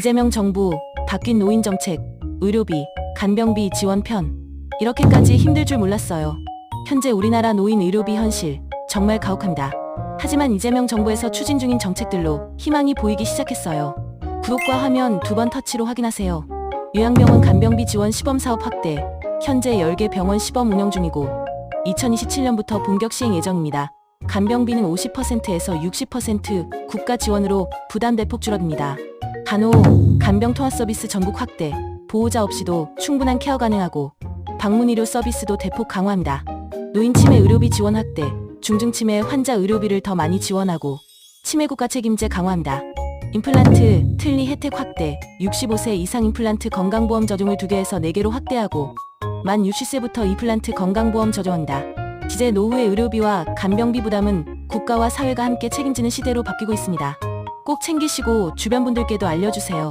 이재명 정부, 바뀐 노인 정책, 의료비, 간병비 지원 편. 이렇게까지 힘들 줄 몰랐어요. 현재 우리나라 노인 의료비 현실, 정말 가혹합니다. 하지만 이재명 정부에서 추진 중인 정책들로 희망이 보이기 시작했어요. 구독과 화면 두 번 터치로 확인하세요. 요양병원 간병비 지원 시범 사업 확대, 현재 10개 병원 시범 운영 중이고 2027년부터 본격 시행 예정입니다. 간병비는 50%에서 60% 국가 지원으로 부담 대폭 줄어듭니다. 간호, 간병 통합 서비스 전국 확대, 보호자 없이도 충분한 케어 가능하고 방문 의료 서비스도 대폭 강화합니다. 노인 치매 의료비 지원 확대, 중증 치매 환자 의료비를 더 많이 지원하고 치매 국가 책임제 강화합니다. 임플란트, 틀니 혜택 확대, 65세 이상 임플란트 건강보험 적용을 2개에서 4개로 확대하고 만 60세부터 임플란트 건강보험 적용한다. 기재 노후의 의료비와 간병비 부담은 국가와 사회가 함께 책임지는 시대로 바뀌고 있습니다. 꼭 챙기시고 주변 분들께도 알려주세요.